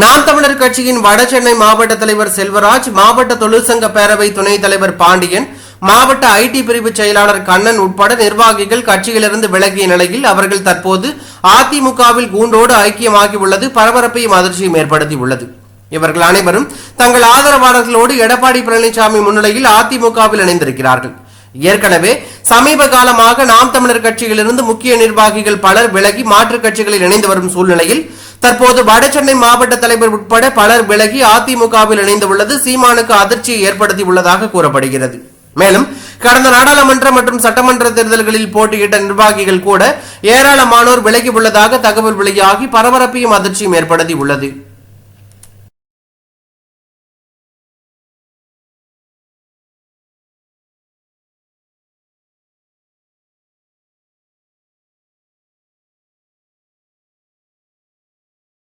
நாம் தமிழர் கட்சியின் வடசென்னை மாவட்ட தலைவர் செல்வராஜ் மாவட்ட தொழிற்சங்க பேரவை துணைத் தலைவர் பாண்டியன் மாவட்ட ஐடி பிரிவு செயலாளர் கண்ணன் உட்பட நிர்வாகிகள் கட்சியிலிருந்து விலகிய நிலையில் அவர்கள் தற்போது அதிமுகவில் கூண்டோடு ஐக்கியமாகி உள்ளது பரபரப்பையும் அதிர்ச்சியும் ஏற்படுத்தியுள்ளது. இவர்கள் அனைவரும் தங்கள் ஆதரவாளர்களோடு எடப்பாடி பழனிசாமி முன்னிலையில் அதிமுகவில் இணைந்திருக்கிறார்கள். ஏற்கனவே சமீப காலமாக நாம் தமிழர் கட்சியிலிருந்து முக்கிய நிர்வாகிகள் பலர் விலகி மாற்றுக் கட்சிகளில் இணைந்து வரும் சூழ்நிலையில் தற்போது வடசென்னை மாவட்ட தலைவர் உட்பட பலர் விலகி அதிமுகவில் இணைந்துள்ளது. சீமானுக்கு அதிர்ச்சியை ஏற்படுத்தியுள்ளதாக கூறப்படுகிறது. மேலும் கடந்த நாடாளுமன்ற மற்றும் சட்டமன்ற தேர்தல்களில் போட்டியிட்ட நிர்வாகிகள் கூட ஏராளமானோர் விலகி உள்ளதாக தகவல் வெளியாகி பரபரப்பையும் அதிர்ச்சியும் ஏற்படுத்தி உள்ளது.